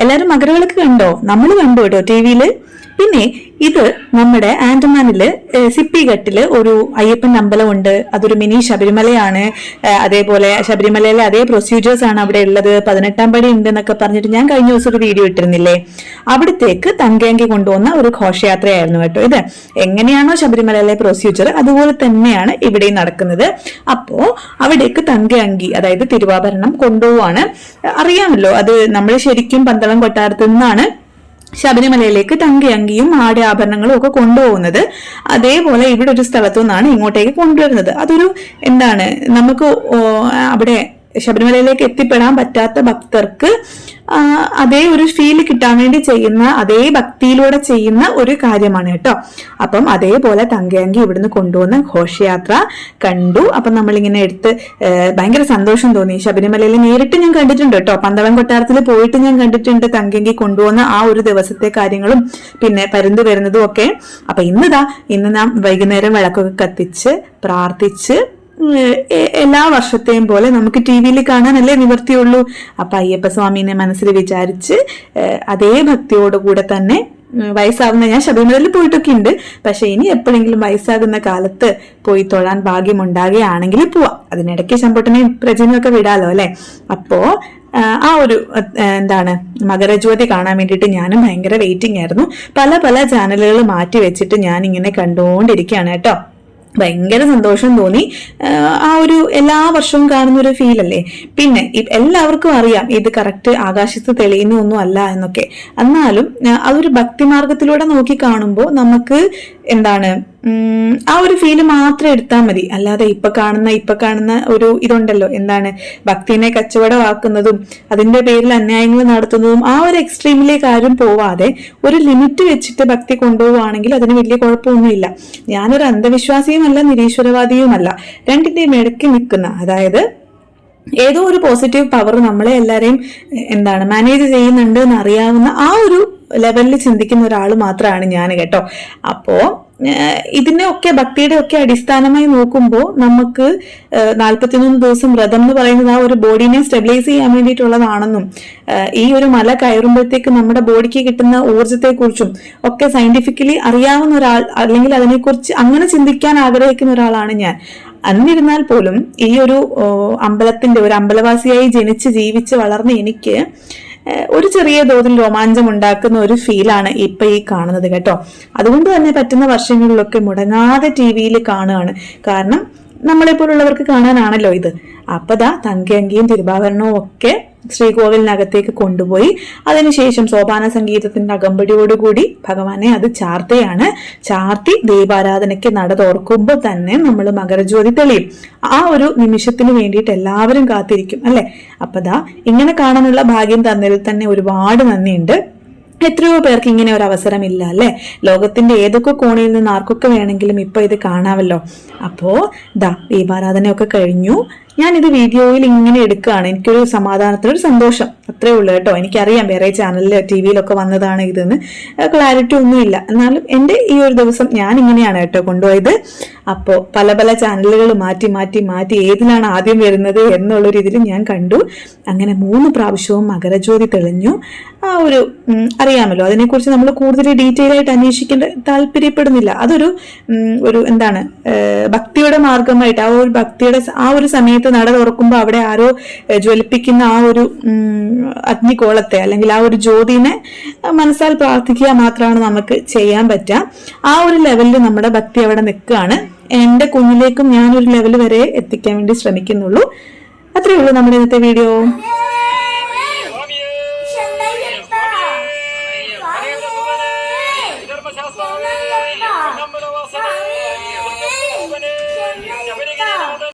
എല്ലാരും മകരവിളക്ക് കണ്ടോ? നമ്മൾ കണ്ടു കേട്ടോ ടി വിയിൽ പിന്നെ ഇത് നമ്മുടെ ആൻഡമാനിൽ സിപ്പിഘട്ടിൽ ഒരു അയ്യപ്പൻ അമ്പലമുണ്ട്. അതൊരു മിനി ശബരിമലയാണ്. അതേപോലെ ശബരിമലയിലെ അതേ പ്രൊസീജിയേഴ്സ് ആണ് അവിടെ ഉള്ളത്. പതിനെട്ടാം പടി ഉണ്ട് എന്നൊക്കെ പറഞ്ഞിട്ട് ഞാൻ കഴിഞ്ഞ ദിവസം ഒരു വീഡിയോ ഇട്ടിരുന്നില്ലേ? അവിടത്തേക്ക് തങ്കയങ്കി കൊണ്ടുവന്ന ഒരു ഘോഷയാത്രയായിരുന്നു കേട്ടോ ഇത്. എങ്ങനെയാണോ ശബരിമലയിലെ പ്രൊസീജിയർ അതുപോലെ തന്നെയാണ് ഇവിടെ നടക്കുന്നത്. അപ്പോ അവിടേക്ക് തങ്കയങ്കി അതായത് തിരുവാഭരണം കൊണ്ടുപോവാണ്. അറിയാമല്ലോ അത് നമ്മൾ ശരിക്കും പന്തളം കൊട്ടാരത്തു നിന്നാണ് ശബരിമലയിലേക്ക് തങ്കയങ്കിയും ആടെ ആഭരണങ്ങളും ഒക്കെ കൊണ്ടുപോകുന്നത്. അതേപോലെ ഇവിടെ ഒരു സ്ഥലത്തു നിന്നാണ് ഇങ്ങോട്ടേക്ക് കൊണ്ടുവരുന്നത്. അതൊരു എന്താണ് നമുക്ക് അവിടെ ശബരിമലയിലേക്ക് എത്തിപ്പെടാൻ പറ്റാത്ത ഭക്തർക്ക് അതേ ഒരു ഫീൽ കിട്ടാൻ വേണ്ടി ചെയ്യുന്ന അതേ ഭക്തിയിലൂടെ ചെയ്യുന്ന ഒരു കാര്യമാണ് കേട്ടോ. അപ്പം അതേപോലെ തങ്കയങ്കി ഇവിടുന്ന് കൊണ്ടുവന്ന ഘോഷയാത്ര കണ്ടു. അപ്പം നമ്മളിങ്ങനെ എടുത്ത് ഭയങ്കര സന്തോഷം തോന്നി. ശബരിമലയിൽ നേരിട്ട് ഞാൻ കണ്ടിട്ടുണ്ട് കേട്ടോ. പന്തളം കൊട്ടാരത്തിൽ പോയിട്ട് ഞാൻ കണ്ടിട്ടുണ്ട് തങ്കയങ്കി കൊണ്ടുവന്ന ആ ഒരു ദിവസത്തെ കാര്യങ്ങളും പിന്നെ പരുന്ത് വരുന്നതും ഒക്കെ. അപ്പൊ ഇന്നിതാ ഇന്ന് നാം വൈകുന്നേരം വിളക്കൊക്കെ കത്തിച്ച് പ്രാർത്ഥിച്ച് എല്ലാ വർഷത്തെയും പോലെ നമുക്ക് ടി വിയിൽ കാണാനല്ലേ നിവർത്തിയുള്ളൂ അപ്പൊ അയ്യപ്പ സ്വാമിനെ മനസ്സിൽ വിചാരിച്ച് അതേ ഭക്തിയോടുകൂടെ തന്നെ വയസ്സാകുന്ന ഞാൻ ശബരിമലയിൽ പോയിട്ടൊക്കെ ഉണ്ട്. പക്ഷെ ഇനി എപ്പോഴെങ്കിലും വയസ്സാകുന്ന കാലത്ത് പോയി തൊഴാൻ ഭാഗ്യമുണ്ടാകുകയാണെങ്കിൽ പോവാം. അതിനിടയ്ക്ക് ശമ്പൊട്ടനെയും പ്രജനെയും ഒക്കെ വിടാലോ അല്ലേ? അപ്പോ ആ, ആ ഒരു എന്താണ് മകരജ്യോതി കാണാൻ വേണ്ടിയിട്ട് ഞാനും ഭയങ്കര വെയിറ്റിംഗ് ആയിരുന്നു. പല പല ചാനലുകൾ മാറ്റി വെച്ചിട്ട് ഞാൻ ഇങ്ങനെ കണ്ടുകൊണ്ടിരിക്കുകയാണ് കേട്ടോ. ഭയങ്കര സന്തോഷം തോന്നി. ആ ഒരു എല്ലാ വർഷവും കാണുന്ന ഒരു ഫീൽ അല്ലേ? പിന്നെ എല്ലാവർക്കും അറിയാം ഇത് കറക്റ്റ് ആകാശത്ത് തെളിയുന്ന ഒന്നും അല്ല എന്നൊക്കെ. എന്നാലും അതൊരു ഭക്തിമാർഗത്തിലൂടെ നോക്കി കാണുമ്പോൾ നമുക്ക് എന്താണ് ആ ഒരു ഫീൽ മാത്രം എടുത്താൽ മതി. അല്ലാതെ ഇപ്പൊ കാണുന്ന ഇപ്പൊ കാണുന്ന ഒരു ഇതുണ്ടല്ലോ. എന്താണ്? ഭക്തിനെ കച്ചവടമാക്കുന്നതും അതിന്റെ പേരിൽ അന്യായങ്ങൾ നടത്തുന്നതും ആ ഒരു എക്സ്ട്രീമിലേക്ക് ആരും പോവാതെ ഒരു ലിമിറ്റ് വെച്ചിട്ട് ഭക്തി കൊണ്ടുപോവുകയാണെങ്കിൽ അതിന് വലിയ കുഴപ്പമൊന്നുമില്ല. ഞാനൊരു അന്ധവിശ്വാസിയുമല്ല നിരീശ്വരവാദിയുമല്ല. രണ്ടിന്റെയും ഇടയ്ക്ക് നിൽക്കുന്ന അതായത് ഏതോ ഒരു പോസിറ്റീവ് പവർ നമ്മളെ എല്ലാരെയും എന്താണ് മാനേജ് ചെയ്യുന്നുണ്ട് എന്ന് അറിയാവുന്ന ആ ഒരു ലെവലിൽ ചിന്തിക്കുന്ന ഒരാൾ മാത്രമാണ് ഞാൻ കേട്ടോ. അപ്പോ ഏഹ്, ഇതിനെയൊക്കെ ഭക്തിയുടെ ഒക്കെ അടിസ്ഥാനമായി നോക്കുമ്പോൾ നമുക്ക് നാൽപ്പത്തിമൂന്ന് ദിവസം വ്രതം എന്ന് പറയുന്നത് ആ ഒരു ബോഡിനെ സ്റ്റെബിലൈസ് ചെയ്യാൻ വേണ്ടിയിട്ടുള്ളതാണെന്നും ഈ ഒരു മല കയറുമ്പോഴത്തേക്ക് നമ്മുടെ ബോഡിക്ക് കിട്ടുന്ന ഊർജത്തെക്കുറിച്ചും ഒക്കെ സയന്റിഫിക്കലി അറിയാവുന്ന ഒരാൾ അല്ലെങ്കിൽ അതിനെക്കുറിച്ച് അങ്ങനെ ചിന്തിക്കാൻ ആഗ്രഹിക്കുന്ന ഒരാളാണ് ഞാൻ. അന്നിരുന്നാൽ പോലും ഈ ഒരു അമ്പലത്തിന്റെ ഒരു അമ്പലവാസിയായി ജനിച്ച് ജീവിച്ച് വളർന്ന എനിക്ക് ഒരു ചെറിയ തോതിൽ രോമാഞ്ചം ഉണ്ടാക്കുന്ന ഒരു ഫീലാണ് ഇപ്പൊ ഈ കാണുന്നത് കേട്ടോ. അതുകൊണ്ട് തന്നെ പറ്റുന്ന വർഷങ്ങളിലൊക്കെ മുടങ്ങാതെ ടി വിയിൽ കാണുകയാണ്. കാരണം നമ്മളെ പോലുള്ളവർക്ക് കാണാനാണല്ലോ ഇത്. അപ്പതാ തങ്കയങ്കിയും തിരുവാഭരണവും ഒക്കെ ശ്രീകോവിലിനകത്തേക്ക് കൊണ്ടുപോയി. അതിനുശേഷം സോപാന സംഗീതത്തിന്റെ അകമ്പടിയോടുകൂടി ഭഗവാനെ അത് ചാർത്തയാണ്. ചാർത്തി ദീപാരാധനയ്ക്ക് നട തുറക്കുമ്പോൾ തന്നെ നമ്മൾ മകരജ്യോതി തെളിയും. ആ ഒരു നിമിഷത്തിന് വേണ്ടിയിട്ട് എല്ലാവരും കാത്തിരിക്കും അല്ലെ? അപ്പതാ ഇങ്ങനെ കാണാനുള്ള ഭാഗ്യം തന്നതിൽ തന്നെ ഒരുപാട് നന്ദിയുണ്ട്. എത്രയോ പേർക്ക് ഇങ്ങനെ ഒരു അവസരമില്ല അല്ലേ? ലോകത്തിന്റെ ഏതൊക്കെ കോണിൽ നിന്ന് ആർക്കൊക്കെ വേണമെങ്കിലും ഇപ്പൊ ഇത് കാണാമല്ലോ. അപ്പോൾ ദാ ദീപാരാധനയൊക്കെ കഴിഞ്ഞു. ഞാനിത് വീഡിയോയിൽ ഇങ്ങനെ എടുക്കുകയാണ്. എനിക്കൊരു സമാധാനത്തിനൊരു സന്തോഷം. അത്രേ ഉള്ളൂ കേട്ടോ. എനിക്കറിയാം വേറെ ചാനലിൽ ടി വിയിലൊക്കെ വന്നതാണ് ഇതെന്ന്. ക്ലാരിറ്റി ഒന്നുമില്ല. എന്നാലും എന്റെ ഈ ഒരു ദിവസം ഞാൻ ഇങ്ങനെയാണ് കേട്ടോ കൊണ്ടുപോയത്. അപ്പോൾ പല പല ചാനലുകൾ മാറ്റി മാറ്റി മാറ്റി ഏതിലാണ് ആദ്യം വരുന്നത് എന്നുള്ള രീതിയിൽ ഞാൻ കണ്ടു. അങ്ങനെ മൂന്ന് പ്രാവശ്യവും മകരജ്യോതി തെളിഞ്ഞു. ആ ഒരു അറിയാമല്ലോ. അതിനെക്കുറിച്ച് നമ്മൾ കൂടുതൽ ഡീറ്റെയിൽ ആയിട്ട് അന്വേഷിക്കേണ്ട താല്പര്യപ്പെടുന്നില്ല. അതൊരു ഒരു എന്താണ് ഭക്തിയുടെ മാർഗമായിട്ട് ആ ഒരു ഭക്തിയുടെ ആ ഒരു സമയത്ത് നട തുറക്കുമ്പോൾ അവിടെ ആരോ ജ്വലിപ്പിക്കുന്ന ആ ഒരു അഗ്നികോളത്തെ അല്ലെങ്കിൽ ആ ഒരു ജ്യോതിനെ മനസ്സാൽ പ്രാർത്ഥിക്കുക മാത്രമാണ് നമുക്ക് ചെയ്യാൻ പറ്റുക. ആ ഒരു ലെവലിൽ നമ്മുടെ ഭക്തി അവിടെ നിൽക്കുകയാണ്. എന്റെ കുഞ്ഞിലേക്കും ഞാനൊരു ലെവൽ വരെ എത്തിക്കാൻ വേണ്ടി ശ്രമിക്കുന്നുള്ളൂ. അത്രയേ ഉള്ളൂ നമ്മുടെ ഇന്നത്തെ വീഡിയോ